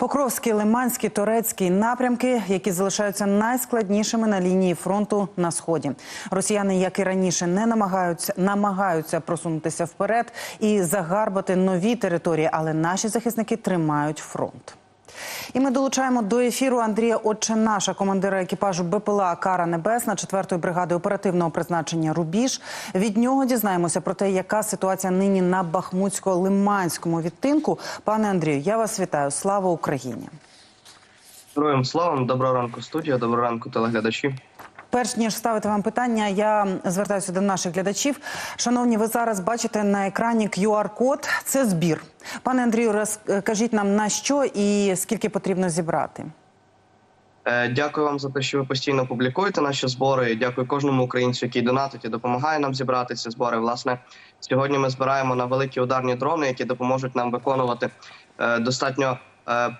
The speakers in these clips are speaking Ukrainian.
Покровський, Лиманський, Турецький напрямки, які залишаються найскладнішими на лінії фронту на сході. Росіяни, як і раніше, не намагаються намагаються просунутися вперед і загарбати нові території, але наші захисники тримають фронт. І ми долучаємо до ефіру Андрія Отченаша, командира екіпажу БПЛА Кара Небесна 4-ї бригади оперативного призначення Рубіж. Від нього дізнаємося про те, яка ситуація нині на Бахмутсько-Лиманському відтинку. Пане Андрію, я вас вітаю. Слава Україні! Героям слава, доброго ранку, студія, доброго ранку, телеглядачі. Перш ніж ставити вам питання, я звертаюся до наших глядачів. Шановні, ви зараз бачите на екрані QR-код. Це збір. Пане Андрію, розкажіть нам на що і скільки потрібно зібрати. Е, Дякую вам за те, що ви постійно публікуєте наші збори. Дякую кожному українцю, який донатить і допомагає нам зібрати ці збори. Власне, сьогодні ми збираємо на великі ударні дрони, які допоможуть нам виконувати е, достатньо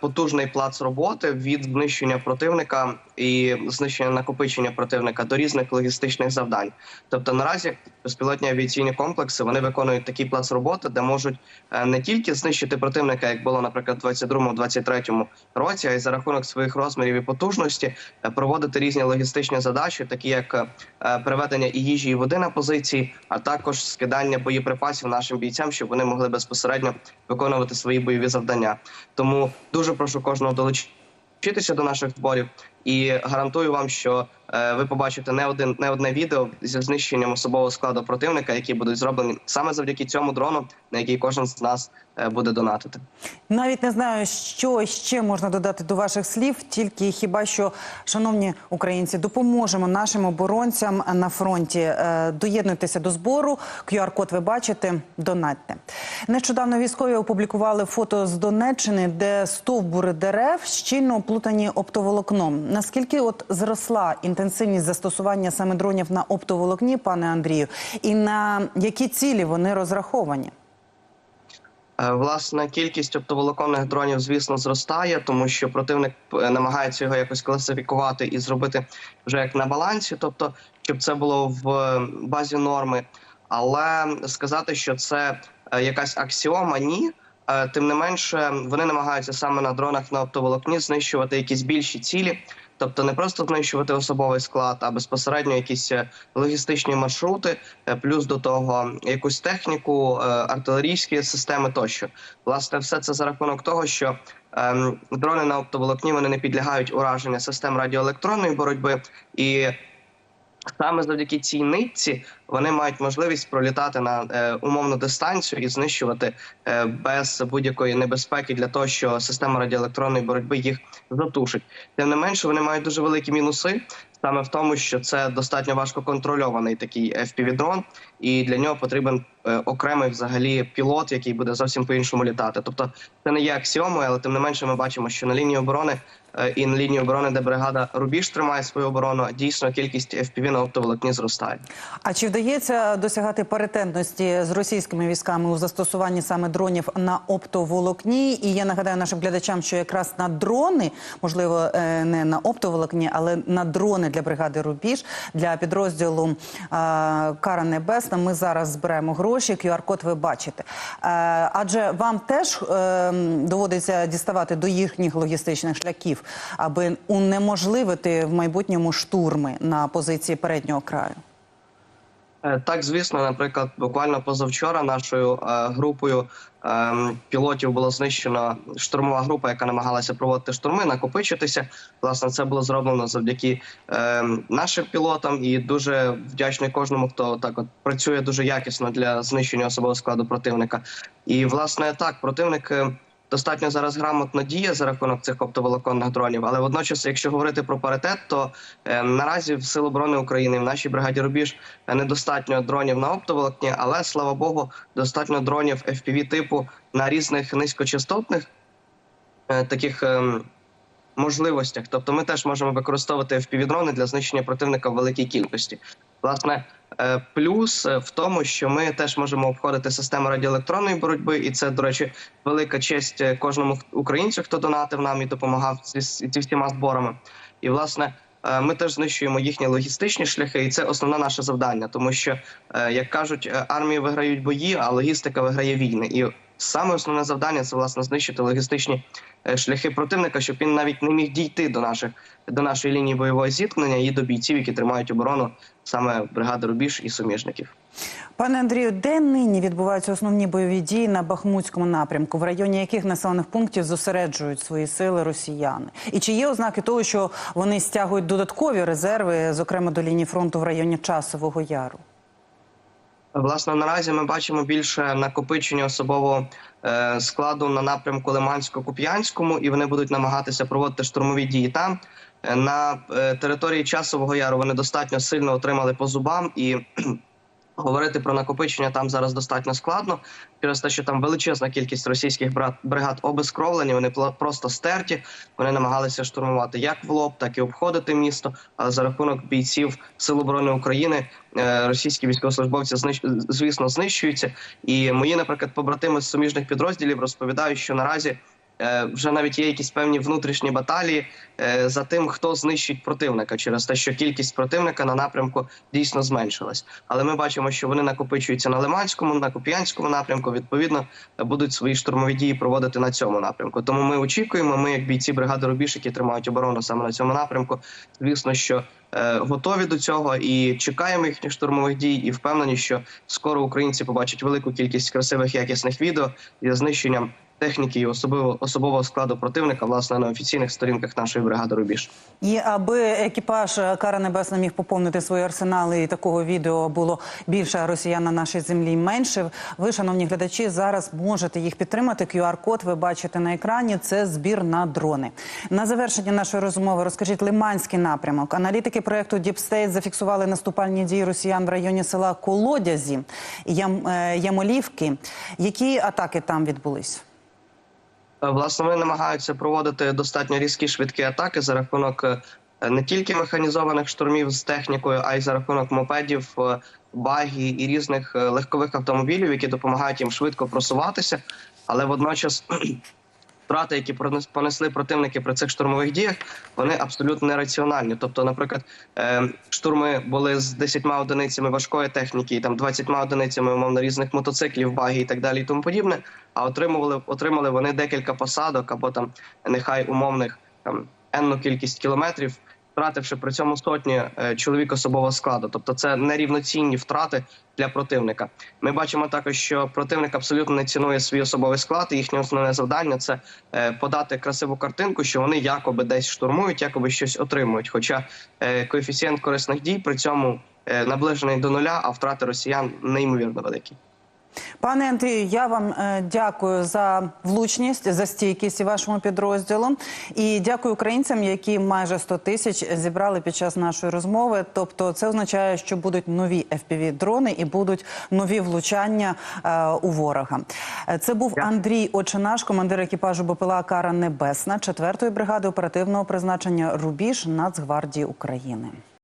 потужний плац роботи від знищення противника і знищення накопичення противника до різних логістичних завдань. Тобто, наразі безпілотні авіаційні комплекси вони виконують такий плац роботи, де можуть е, не тільки знищити противника, як було, наприклад, в 22-23 році, а й за рахунок своїх розмірів і потужності е, проводити різні логістичні задачі, такі як е, переведення і їжі і води на позиції, а також скидання боєприпасів нашим бійцям, щоб вони могли безпосередньо виконувати свої бойові завдання. Тому дуже прошу кожного долучитися до наших зборів. І гарантую вам, що е, ви побачите не один не одне відео зі знищенням особового складу противника, які будуть зроблені саме завдяки цьому дрону, на який кожен з нас буде донатити. Навіть не знаю, що ще можна додати до ваших слів, тільки хіба що, шановні українці, допоможемо нашим оборонцям на фронті. Е, Доєднуйтеся до збору. QR-код ви бачите, донатьте. Нещодавно військові опублікували фото з Донеччини, де стовбури дерев щільно оплутані оптоволокном. Наскільки от зросла інтенсивність застосування саме дронів на оптоволокні, пане Андрію, і на які цілі вони розраховані? Е, Власне, кількість оптоволоконних дронів, звісно, зростає, тому що противник е, намагається його якось класифікувати і зробити вже як на балансі, тобто щоб це було в е, базі норми. Але сказати, що це якась аксіома, ні. Тим не менше, вони намагаються саме на дронах на оптоволокні знищувати якісь більші цілі, тобто не просто знищувати особовий склад, а безпосередньо якісь е, логістичні маршрути, е, плюс до того якусь техніку, е, артилерійські системи тощо. Власне, все це за рахунок того, що ем, дрони на оптоволокні вони не підлягають ураження систем радіоелектронної боротьби і. Саме завдяки цій нитці вони мають можливість пролітати на е, умовну дистанцію і знищувати е, без будь-якої небезпеки для того, що система радіоелектронної боротьби їх затушить. Тим не менше, вони мають дуже великі мінуси саме в тому, що це достатньо важко контрольований такий FPV-дрон, і для нього потрібен е, окремий взагалі пілот, який буде зовсім по іншому літати. Тобто, це не є аксіомою, але тим не менше, ми бачимо, що на лінії оборони і на лінії оборони, де бригада Рубіж тримає свою оборону, дійсно кількість FPV на оптоволокні зростає. А чи вдається досягати паритетності з російськими військами у застосуванні саме дронів на оптоволокні? І я нагадаю нашим глядачам, що якраз на дрони, можливо, е, не на оптоволокні, але на дрони для бригади Рубіж для підрозділу е, Кара Небесна. Ми зараз збираємо гроші. QR-код ви бачите. Е, Адже вам теж е, доводиться діставати до їхніх логістичних шляхів, аби унеможливити в майбутньому штурми на позиції переднього краю. Е, Так, звісно, наприклад, буквально позавчора нашою е, групою е, пілотів було знищено штурмова група, яка намагалася проводити штурми, накопичитися. Власне, це було зроблено завдяки е, нашим пілотам, і дуже вдячний кожному, хто так от працює дуже якісно для знищення особового складу противника. І власне так, противник. Е, Достатньо зараз грамотно діє за рахунок цих оптоволоконних дронів, але водночас, якщо говорити про паритет, то е, наразі в Сил оборони України в нашій бригаді Рубіж е, недостатньо дронів на оптоволокні, але слава Богу, достатньо дронів FPV типу на різних низькочастотних е, таких. ем, Можливостях, тобто ми теж можемо використовувати FPV-дрони для знищення противника в великій кількості. Власне, е, плюс е, в тому, що ми теж можемо обходити систему радіоелектронної боротьби, і це, до речі, велика честь е, кожному українцю, хто донатив нам і допомагав зі всіма зборами. І власне. е, Ми теж знищуємо їхні логістичні шляхи, і це основне наше завдання, тому що, е, як кажуть, е, армії виграють бої, а логістика виграє війни. І саме основне завдання це власне знищити логістичні е, шляхи противника, щоб він навіть не міг дійти до наших до нашої лінії бойового зіткнення і до бійців, які тримають оборону саме бригади Рубіж і суміжників. Пане Андрію, де нині відбуваються основні бойові дії на Бахмутському напрямку, в районі яких населених пунктів зосереджують свої сили росіяни? І чи є ознаки того, що вони стягують додаткові резерви, зокрема до лінії фронту в районі Часового Яру? Власне, наразі ми бачимо більше накопичення особового е, складу на напрямку Лимансько-Куп'янському, і вони будуть намагатися проводити штурмові дії там. Е, На е, території часового яру вони достатньо сильно отримали по зубам і. Говорити про накопичення там зараз достатньо складно через те, що там величезна кількість російських бригад обезкровлені. Вони просто стерті. Вони намагалися штурмувати як в лоб, так і обходити місто. Але за рахунок бійців Сил оборони України е, російські військовослужбовці звісно знищуються. І мої, наприклад, побратими з суміжних підрозділів розповідають, що наразі. Е, Вже навіть є якісь певні внутрішні баталії е, за тим, хто знищить противника, через те, що кількість противника на напрямку дійсно зменшилась. Але ми бачимо, що вони накопичуються на Лиманському, на Куп'янському напрямку. Відповідно, будуть свої штурмові дії проводити на цьому напрямку. Тому ми очікуємо. Ми, як бійці бригади Рубіж, які тримають оборону саме на цьому напрямку, звісно, що е, готові до цього і чекаємо їхніх штурмових дій, і впевнені, що скоро українці побачать велику кількість красивих якісних відео зі знищенням техніки і особливо особового складу противника, власне, на офіційних сторінках нашої бригади Рубіж. І аби екіпаж Кара Небесна міг поповнити свої арсенали, і такого відео було більше росіян на нашій землі менше. Ви, шановні глядачі, зараз можете їх підтримати. QR-код ви бачите на екрані. Це збір на дрони. На завершення нашої розмови розкажіть Лиманський напрямок. Аналітики проекту State зафіксували наступальні дії росіян в районі села Колодязі Ям, е, Ямолівки. Які атаки там відбулись? Е, Власне, вони намагаються проводити достатньо різкі швидкі атаки за рахунок е, не тільки механізованих штурмів з технікою, а й за рахунок мопедів, е, багі і різних легкових автомобілів, які допомагають їм швидко просуватися. Але водночас втрати, які понесли противники при цих штурмових діях, вони абсолютно нераціональні. Тобто, наприклад, е, штурми були з 10 одиницями важкої техніки, і там 20 одиницями умовно різних мотоциклів, баги і так далі, і тому подібне. А отримували отримали вони декілька посадок або там нехай умовних там енну кількість кілометрів. Втративши при цьому сотні е, чоловік особового складу, тобто це нерівноцінні втрати для противника. Ми бачимо також, що противник абсолютно не цінує свій особовий склад. і Їхнє основне завдання це е, подати красиву картинку, що вони якоби десь штурмують, якоби щось отримують. Хоча е, коефіцієнт корисних дій при цьому наближений до нуля, а втрати росіян неймовірно великі. Пане Андрію, я вам е, дякую за влучність, за стійкість вашому підрозділу. І дякую українцям, які майже 100 тисяч зібрали під час нашої розмови. Тобто, це означає, що будуть нові fpv дрони і будуть нові влучання е, у ворога. Е, Це був Андрій Очинаш, командир екіпажу БПЛА Кара Небесна, 4-ї бригади оперативного призначення Рубіж Нацгвардії України.